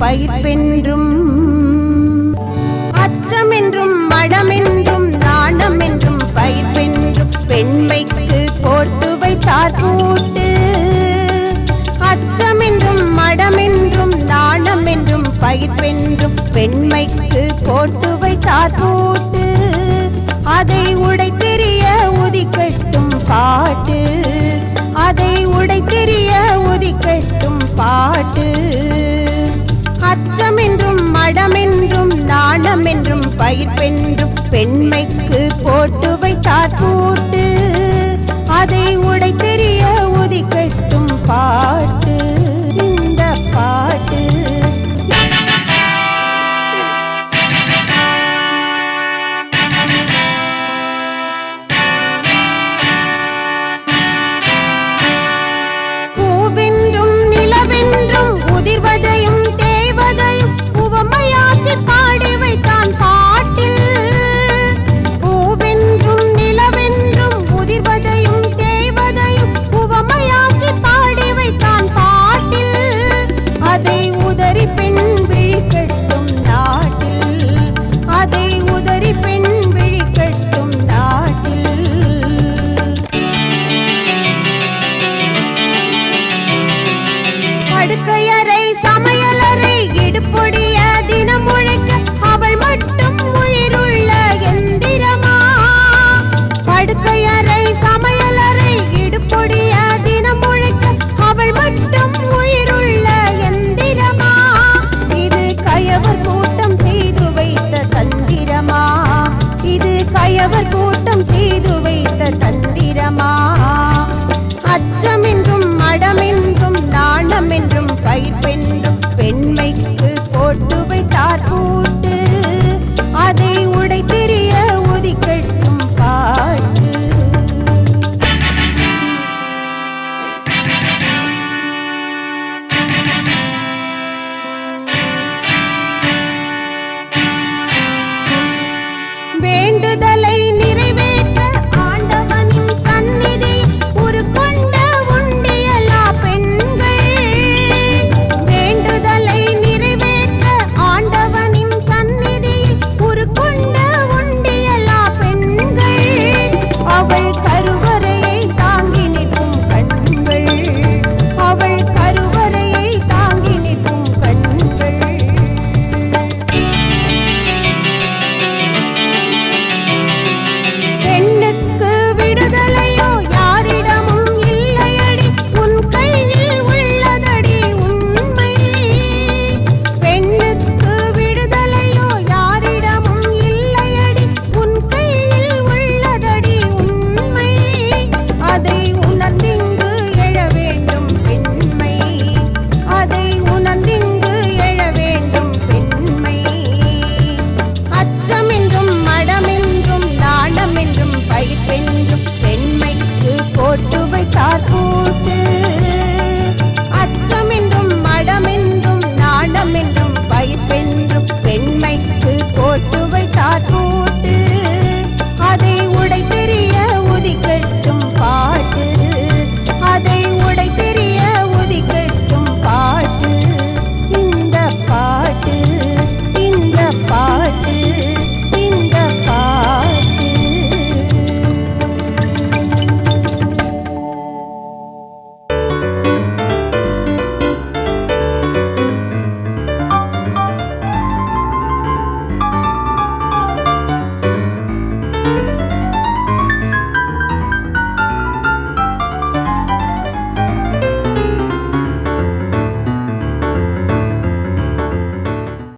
பயிர்பென்றும் நாணமென்றும் பயிர்ப்பென்றும் பெண்மைக்கு போட்டு வைத்தார் பூட்டு. அதை உடைத்து படுக்கையறை சமையலறை இடுப்பொடிய தினம் முழுக்க அவள் மட்டும் உயிருள்ள எந்திரமா? படுக்கையறை சமையலறை இடுப்பொடிய தினம் முழுக்க அவள் மட்டும் உயிருள்ள எந்திரமா? இது கயவர் கூட்டம் செய்து வைத்த தந்திரமா? இது கயவர் கூட்டம் செய்து வைத்த தந்திரமா? உள்ளம் என்றும் பயிர்பென்றும்